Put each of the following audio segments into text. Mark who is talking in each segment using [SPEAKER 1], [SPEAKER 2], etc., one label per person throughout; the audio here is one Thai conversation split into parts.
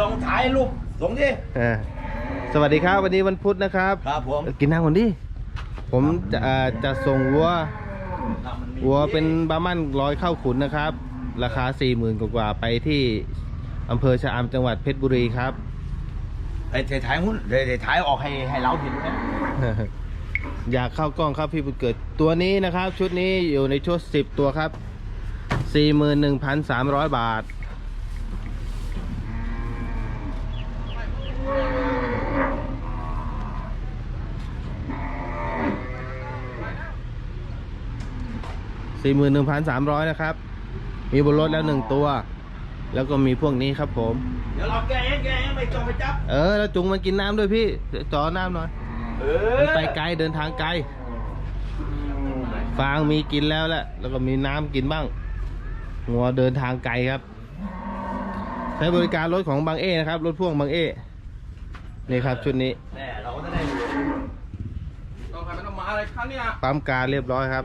[SPEAKER 1] ลองถ่ายรูปส่งดิ
[SPEAKER 2] เออสวัสดีครับวันนี้วันพุธนะครับ
[SPEAKER 1] ครับผม
[SPEAKER 2] เออกินน้ำก่อนดิผมจะเอ่อจะส่งวัววัวเป็นบามันร้อยเข้าขุนนะครับ ราคา4ี่หมื่นกว่าๆไปที่อำเภอชะอำจังหวัดเพชรบุรีครับ
[SPEAKER 1] ไอ้ถ่ายหุ้นเดี๋ยวถ่ายออกให้ให้เราเห็นนะ
[SPEAKER 2] อยากเข้ากล้องครับพี่บุญเกิดตัวนี้นะครับ ชุดนี้อยู่ในชุด10 ตัวครับ 41,300 บาท 41,300นะครับ มีบนรถแล้วหนึ่งตัว แล้วก็มีพวกนี้ครับผม
[SPEAKER 1] เดี๋ยวเราแกเองแกเองไม่ต้องไปจับ
[SPEAKER 2] เออ แล้วจุงมันกินน้ำด้วยพี่จอน้ำหน่อย
[SPEAKER 1] เอ
[SPEAKER 2] มันไปไกลเดินทางไกล ฟางมีกินแล้วแหละ แล้วก็มีน้ำกินบ้าง งัวเดินทางไกลครับ ใช้บริการรถของบางเอนะครับ รถพ่วงบางเอนี่ครับชุดนี้
[SPEAKER 1] แน่เราก็จะได้รู้
[SPEAKER 3] ต้องใครไม่ต้องมาอะไรครั้งนี้อะ
[SPEAKER 2] ปั๊มการเรียบร้อยครับ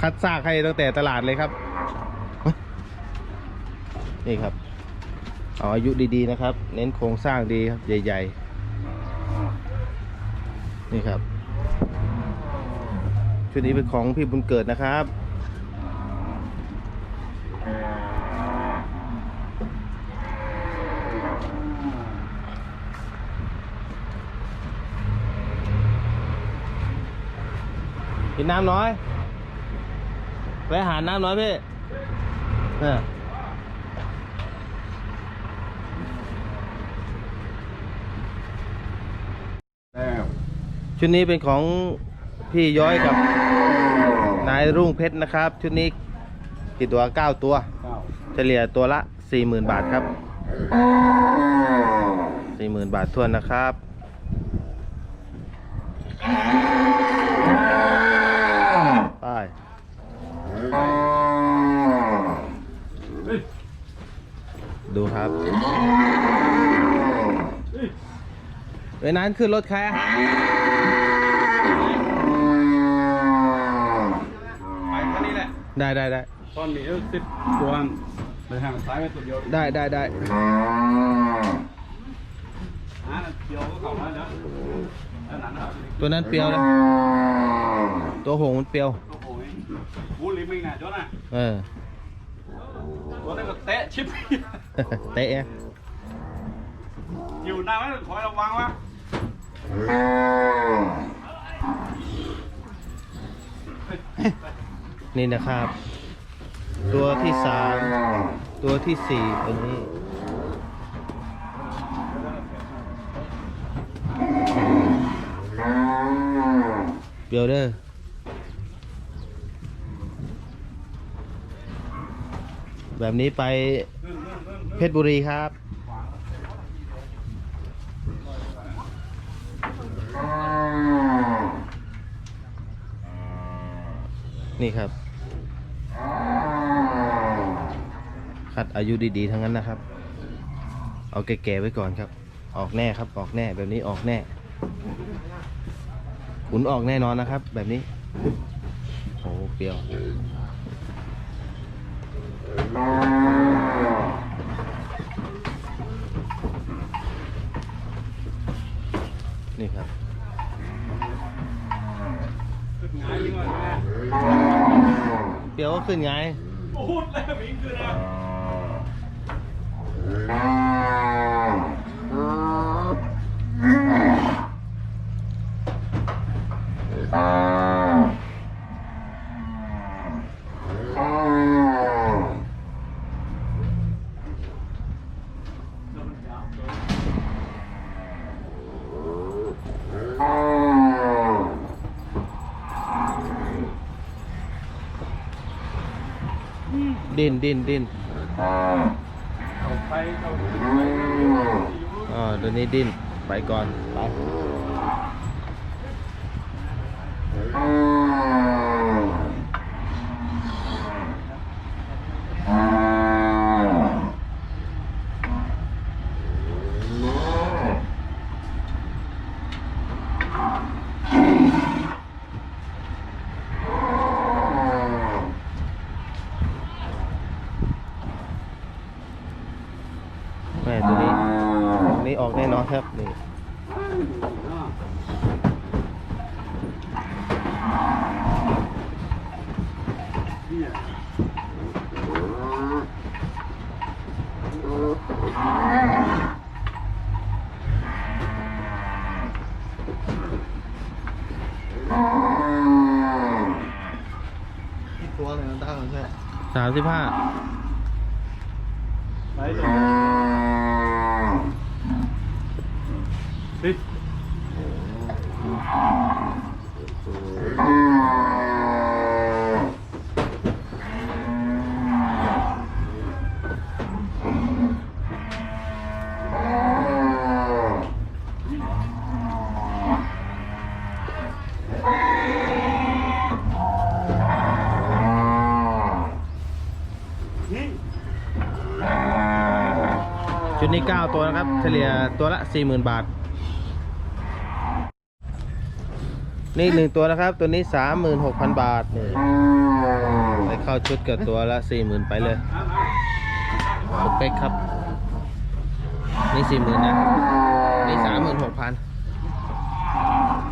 [SPEAKER 2] คัดซากให้ตั้งแต่ตลาดเลยครับนี่ครับเอาอายุดีๆนะครับ เน้นโครงสร้างดีครับใหญ่ ๆ นี่ครับชุดนี้เป็นของพี่บุญเกิดนะครับกินน้ำน้อย ไปหาน้ำน้อยพี่เออชุดนี้เป็นของพี่ย้อยกับนายรุ่งเพชรนะครับ ชุดนี้กี่ตัวเก้าตัวเฉลี่ยตัวละสี่หมื่นบาทครับสี่หมื่นบาททวนนะครับ ไป ดู ครับ เวลานั้นขึ้นรถใคร
[SPEAKER 3] ไปครั้งนี้แหละ
[SPEAKER 2] ได้ได้ได้
[SPEAKER 3] ตอนนี้สิบตัวเลยห่างซ้ายไปตัวเดียว
[SPEAKER 2] ได้ได้ได้
[SPEAKER 3] เดียวก็เข้ามาแล้ว
[SPEAKER 2] ตัวนั้นเปียวเลยตัวหงมันเปียว
[SPEAKER 3] โอ้โหบูลิมิงน่ะจ้ะน่ะ
[SPEAKER 2] เออ
[SPEAKER 3] ตัวนั้นก็เตะชิป
[SPEAKER 2] เตะอะ
[SPEAKER 3] อยู่หน้าไว้ขอให้ระวังวะ
[SPEAKER 2] นี่นะครับ ตัวที่สามตัวที่สี่ตัวนี้เบลเดอร์ แบบนี้ไปเพชรบุรีครับ นี่ครับ คัดอายุดีๆทั้งนั้นนะครับ เอาแก่ๆไว้ก่อนครับ ออกแน่ครับ ออกแน่แบบนี้ออกแน่ขุนออกแน่นอนนะครับ แบบนี้โอ้เปรียว นี่ครับเปรียวก็ขึ้นไง
[SPEAKER 3] พูดแล้วมิงคือนะ
[SPEAKER 2] น ดินดินดิน
[SPEAKER 3] เอาไปเอา
[SPEAKER 2] อ๋อตัวนี้ดินไปก่อนไปแม่ตัวนี้ตัวนี้ออกแน่นอนครับนี่
[SPEAKER 1] ตัวเลยมันตั้งใช่
[SPEAKER 2] สามสิบห้า
[SPEAKER 3] ไปเลยติ
[SPEAKER 2] ชุดนี้เก้าตัวนะครับ เฉลี่ยตัวละสี่หมื่นบาท นี่หนึ่งตัวนะครับ ตัวนี้สามหมื่นหกพันบาทนี่ไปเข้าชุดกับตัวละสี่หมื่นไปเลยสเปคครับ นี่สี่หมื่นนะ นี่สามหมื่นหกพัน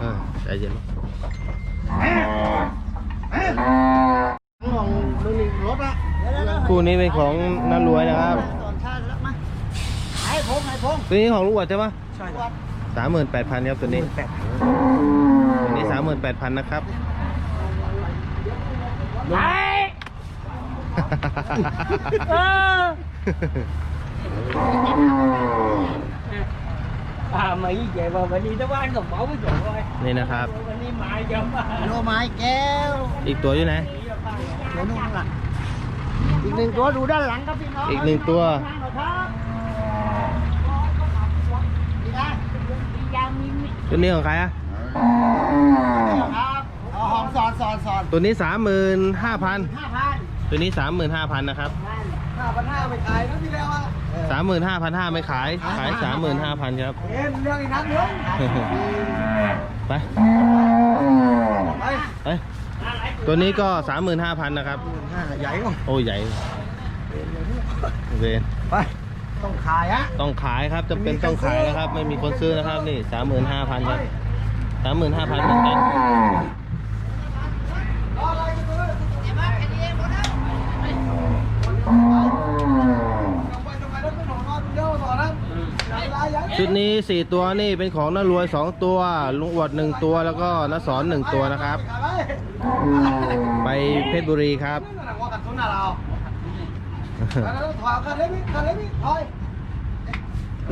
[SPEAKER 2] เออใจเย็น
[SPEAKER 1] ของรถอะ
[SPEAKER 2] คู่นี้เป็นของน้ารวยนะครับ
[SPEAKER 1] ตอนชาติแล้วมาไอ้ พงไอ้พง
[SPEAKER 2] ตัวนี้ของลูกวัดใช่ปะ
[SPEAKER 1] ใช่ครับ
[SPEAKER 2] สามหมื่นแปดพันครับตัวนี้
[SPEAKER 1] แปด
[SPEAKER 2] ตัวนี้สามหมื่นแปดพันนะครับ
[SPEAKER 4] ไอ้เออ à mày về mà mày đi tới quán còn bỏ cái chỗ rồi
[SPEAKER 2] นี่นะครับ
[SPEAKER 4] mày đi mãi cho mà
[SPEAKER 1] โลไม้แก้ว
[SPEAKER 2] อีกตัวอยู่ไหน
[SPEAKER 1] เดี๋ยวนู่นหลังอีกหนึ่งตัวดูด้านหลังครับพี่น้อง
[SPEAKER 2] อีกหนึ่งตัว ตัวนี้ของใครอะ
[SPEAKER 1] ครับเอาหอมสอนสอนสอน
[SPEAKER 2] ตัวนี้สามหมื่นห้าพัน
[SPEAKER 1] ห้าพัน
[SPEAKER 2] ตัวนี้สามหมื่นห้าพันนะครับ
[SPEAKER 1] ห้าพันห้าไปขายนะพี่แล้วอะ
[SPEAKER 2] สามหมื่นห้าพันห้าไม่ขาย ขายสามหมื่นห้าพันครับ
[SPEAKER 1] เอ็มเรื่องอีกนัดเดียว
[SPEAKER 2] ไป
[SPEAKER 1] ไป
[SPEAKER 2] ไปตัวนี้ก็สามหมื่นห้าพันนะครับ
[SPEAKER 1] ห้าใหญ่ก่อน
[SPEAKER 2] โอ้ใหญ่เวน
[SPEAKER 1] ไป ต้องขายฮะ
[SPEAKER 2] ต้องขายครับจำเป็นต้องขายนะครับ ไม่มีคนซื้อนะครับนี่สามหมื่นห้าพันครับสามหมื่นห้าพันเหมือนกันชุดนี้สี่ตัวนี่เป็นของน้ารวยสองตัว ลุงอวดหนึ่งตัวแล้วก็น้าสอนหนึ่งตัวนะครับ ไปเพชรบุรีครับ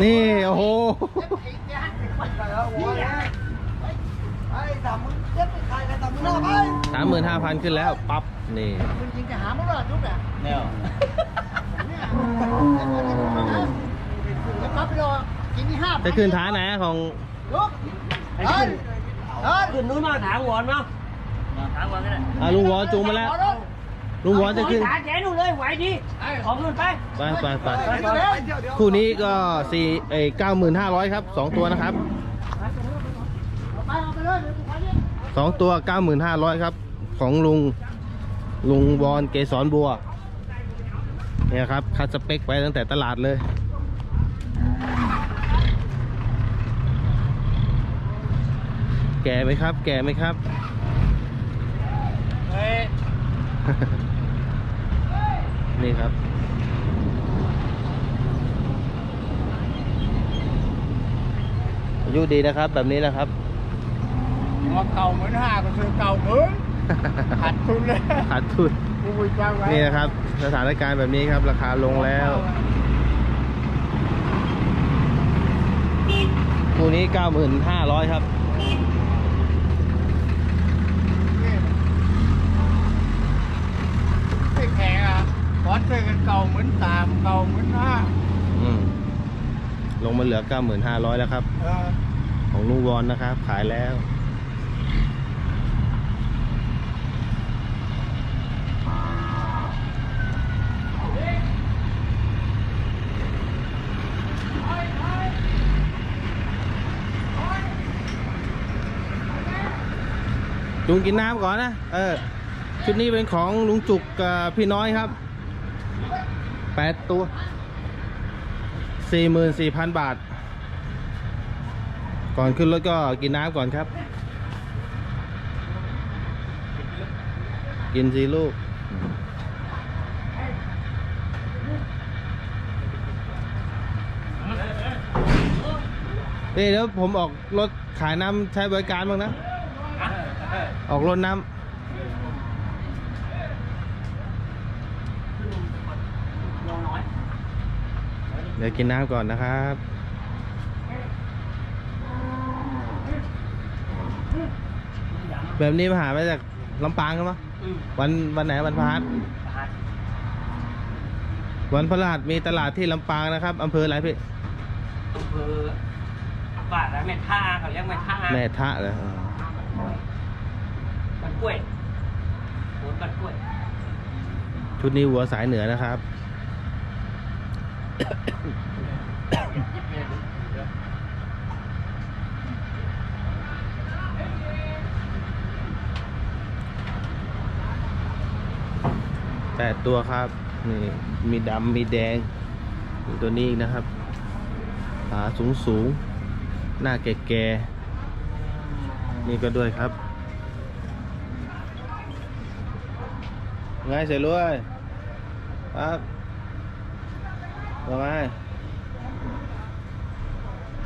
[SPEAKER 2] นี่โอ้โหสามหมื่นห้าพันขึ้นแล้วปั๊บนี่
[SPEAKER 1] จริงจะหาไม่ได้ทุกแบบ
[SPEAKER 2] เนี่ย
[SPEAKER 1] จะปั๊บไปรอกินที่ห้า
[SPEAKER 2] จะขึ้นท้ายไหนของ
[SPEAKER 1] ลุกเฮ้ยเฮ้ย
[SPEAKER 4] ขึ้นนู้นมาถางหวอนมาถางหวอนก็ได้
[SPEAKER 2] อะลุงวอนจูงมาแล้ว ลุงวอนจะขึ้น
[SPEAKER 4] ถางแขนนู่นเลยไหวดิของขึ้นไป
[SPEAKER 2] ไปไปไปคู่นี้ก็สี่เอ้เก้าหมื่นห้าร้อยครับสองตัวนะครับ
[SPEAKER 1] ไปเอาไปเลยเดี๋ยวกูขายเนี่ย
[SPEAKER 2] สองตัวเก้าหมื่นห้าร้อยครับ ของลุงลุงวอนเกสรบัวเนี่ยครับคัดสเปคไปตั้งแต่ตลาดเลยแก่ไหมครับ แก่ไหมครับ นี่ครับ อายุดีนะครับแบบนี้นะครับ
[SPEAKER 3] หัวเก่าเหมือนห้าก็คือเก่าเหมือนขาดทุนเลย
[SPEAKER 2] ขาดทุน
[SPEAKER 3] กูไปจ้างไว้
[SPEAKER 2] นี่นะครับสถานการณ์แบบนี้ครับ ราคาลงแล้วคู่นี้9,500ครับ
[SPEAKER 3] ไม่แข็งอะเก่าเหมือนสามเก่าเหมือนห้า
[SPEAKER 2] อืมลงมาเหลือ 9,500 แล้วครับ
[SPEAKER 3] เออ
[SPEAKER 2] ของลุงวอนนะครับ ขายแล้ว ลุงกินน้ำก่อนนะ เออ ชุดนี้เป็นของลุงจุกกับพี่น้อยครับ แปดตัวสี่หมื่นสี่พันบาท ก่อนขึ้นรถก็กินน้ำก่อนครับ กินสิลูก เดี๋ยวผมออกรถขายน้ำใช้บริการบ้างนะ ออกรถน้ำ เดี๋ยวกินน้ำก่อนนะครับแบบนี้มาหามาจากลำปางกันปะ
[SPEAKER 4] อืม
[SPEAKER 2] วันวันไหนวันพฤหัส
[SPEAKER 4] หัด
[SPEAKER 2] วันพฤหัสมีตลาดที่ลำปางนะครับอำเภออะไรพี่
[SPEAKER 4] อำเภอบ้านอะไรแม่ท่าเขาเรียกแม่ท่า
[SPEAKER 2] แม่ทะเลยอ๋อ
[SPEAKER 4] บ้านกล้วยโหนบ้านกล้วย
[SPEAKER 2] ชุดนี้วัวสายเหนือนะครับ แปดตัวครับนี่มีดำมีแดงมีตัวนี้อีกนะครับขาสูงสูงๆหน้าแก่ๆนี่ก็ด้วยครับไงเสียรวยครับ ว่าไง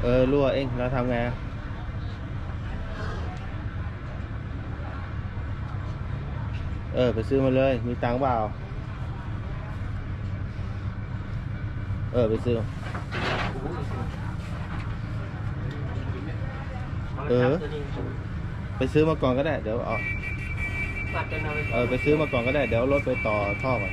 [SPEAKER 2] เออรั่วเองเราทำไงอะเออ ไปซื้อมาเลย มีตังค์เปล่า เออ ไปซื้อ เออ ไปซื้อมาก่อนก็ได้ เดี๋ยวเอา
[SPEAKER 4] มาจนเอาไป
[SPEAKER 2] เออ ไปซื้อมาก่อนก็ได้ เดี๋ยวเอารถไปต่อท่อก่อน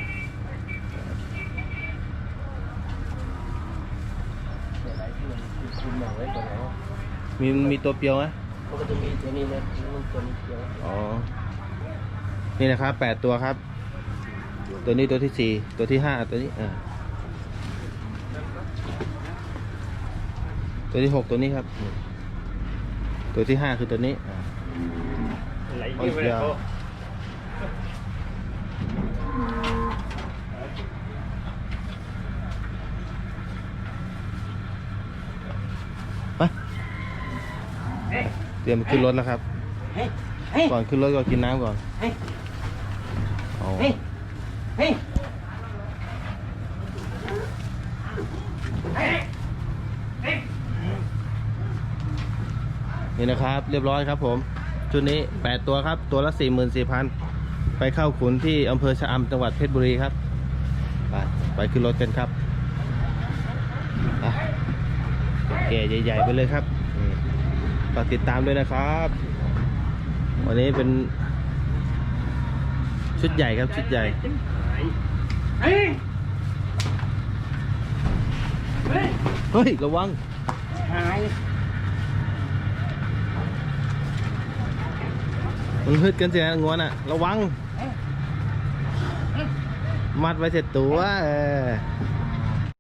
[SPEAKER 2] มีมีตัวเปียวไหม
[SPEAKER 4] มันก็จะมีตัวนี้นะมันตัวนี้เดียว
[SPEAKER 2] อ๋อ นี่นะครับแปดตัวครับ ตัวนี้ตัวที่สี่ตัวที่ห้าตัวนี้อ่าตัวที่หกตัวนี้ครับ ตัวที่ห้าคือตัวนี้อ่า
[SPEAKER 3] ไหล
[SPEAKER 2] โอ้ยยาวไป
[SPEAKER 4] เฮ้ย
[SPEAKER 2] เตรียมขึ้นรถแล้วครับ
[SPEAKER 4] เฮ้ยเฮ้ย
[SPEAKER 2] ก่อนขึ้นรถก็กินน้ำก่อน
[SPEAKER 4] เฮ้ย
[SPEAKER 2] อ๋อ
[SPEAKER 4] เฮ้ยเฮ้ยเฮ้ยเฮ้ย
[SPEAKER 2] นี่นะครับ เรียบร้อยครับผม ชุดนี้ 8 ตัวครับ ตัวละ 44,000 ไปเข้าขุนที่อำเภอชะอำจังหวัดเพชรบุรีครับ ไปไปขึ้นรถกันครับอะแก่ใหญ่ ๆ ไปเลยครับนี่ ฝากติดตามด้วยนะครับ วันนี้เป็น ชุดใหญ่ครับชุดใหญ่
[SPEAKER 4] เฮ้ยเฮ้ย
[SPEAKER 2] เฮ้ยระวัง
[SPEAKER 4] หาย
[SPEAKER 2] มันฮึดกันเสียงวนอะ ระวัง มัดไว้เสร็จตัวเออ